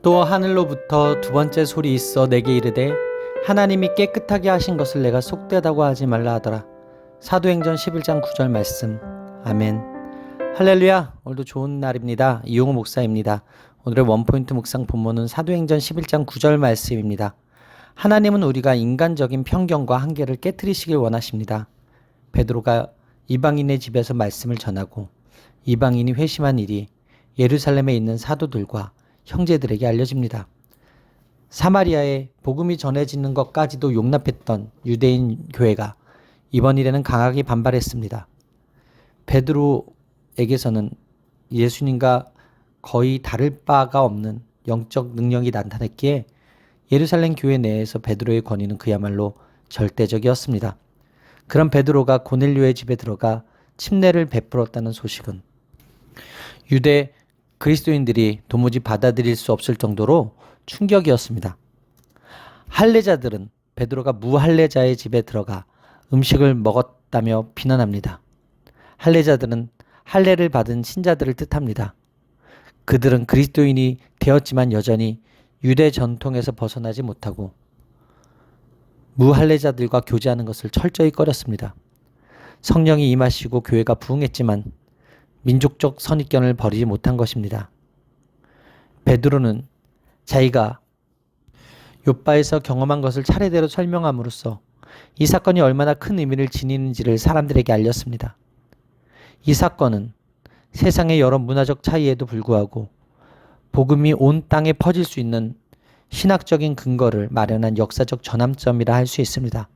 또 하늘로부터 두 번째 소리 있어 내게 이르되 하나님이 깨끗하게 하신 것을 내가 속되다고 하지 말라 하더라. 사도행전 11장 9절 말씀. 아멘. 할렐루야. 오늘도 좋은 날입니다. 이용호 목사입니다. 오늘의 원포인트 묵상 본문은 사도행전 11장 9절 말씀입니다. 하나님은 우리가 인간적인 편견과 한계를 깨뜨리시길 원하십니다. 베드로가 이방인의 집에서 말씀을 전하고 이방인이 회심한 일이 예루살렘에 있는 사도들과 형제들에게 알려집니다. 사마리아에 복음이 전해지는 것까지도 용납했던 유대인 교회가 이번 일에는 강하게 반발했습니다. 베드로에게서는 예수님과 거의 다를 바가 없는 영적 능력이 나타났기에 예루살렘 교회 내에서 베드로의 권위는 그야말로 절대적이었습니다. 그런 베드로가 고넬료의 집에 들어가 침례를 베풀었다는 소식은 유대 그리스도인들이 도무지 받아들일 수 없을 정도로 충격이었습니다. 할례자들은 베드로가 무할례자의 집에 들어가 음식을 먹었다며 비난합니다. 할례자들은 할례를 받은 신자들을 뜻합니다. 그들은 그리스도인이 되었지만 여전히 유대 전통에서 벗어나지 못하고 무할례자들과 교제하는 것을 철저히 꺼렸습니다. 성령이 임하시고 교회가 부흥했지만 민족적 선입견을 버리지 못한 것입니다. 베드로는 자기가 요바에서 경험한 것을 차례대로 설명함으로써 이 사건이 얼마나 큰 의미를 지니는지를 사람들에게 알렸습니다. 이 사건은 세상의 여러 문화적 차이에도 불구하고 복음이 온 땅에 퍼질 수 있는 신학적인 근거를 마련한 역사적 전환점이라 할 수 있습니다.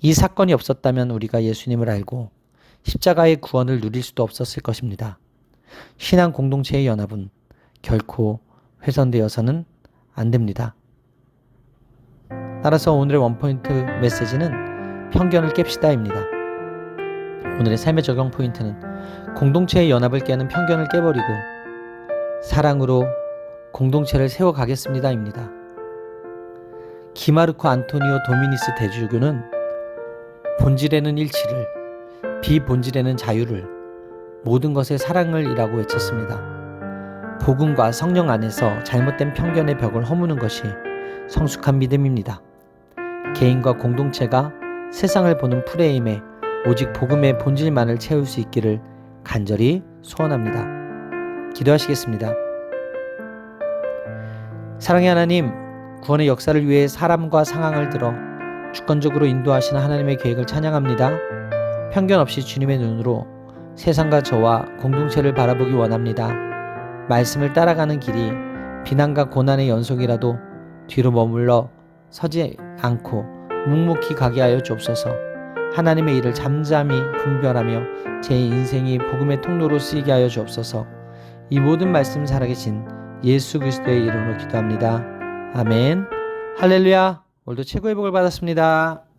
이 사건이 없었다면 우리가 예수님을 알고 십자가의 구원을 누릴 수도 없었을 것입니다. 신앙 공동체의 연합은 결코 훼손되어서는 안 됩니다. 따라서 오늘의 원포인트 메시지는 편견을 깹시다입니다. 오늘의 삶의 적용 포인트는 공동체의 연합을 깨는 편견을 깨버리고 사랑으로 공동체를 세워가겠습니다입니다. 기마르코 안토니오 도미니스 대주교는 본질에는 일치를, 비본질에는 자유를, 모든 것에 사랑을이라고 외쳤습니다. 복음과 성령 안에서 잘못된 편견의 벽을 허무는 것이 성숙한 믿음입니다. 개인과 공동체가 세상을 보는 프레임에 오직 복음의 본질만을 채울 수 있기를 간절히 소원합니다. 기도하시겠습니다. 사랑의 하나님, 구원의 역사를 위해 사람과 상황을 들어 주권적으로 인도하시는 하나님의 계획을 찬양합니다. 편견 없이 주님의 눈으로 세상과 저와 공동체를 바라보기 원합니다. 말씀을 따라가는 길이 비난과 고난의 연속이라도 뒤로 머물러 서지 않고 묵묵히 가게 하여 주옵소서. 하나님의 일을 잠잠히 분별하며 제 인생이 복음의 통로로 쓰이게 하여 주옵소서. 이 모든 말씀 살아계신 예수 그리스도의 이름으로 기도합니다. 아멘. 할렐루야. 오늘도 최고의 복을 받았습니다.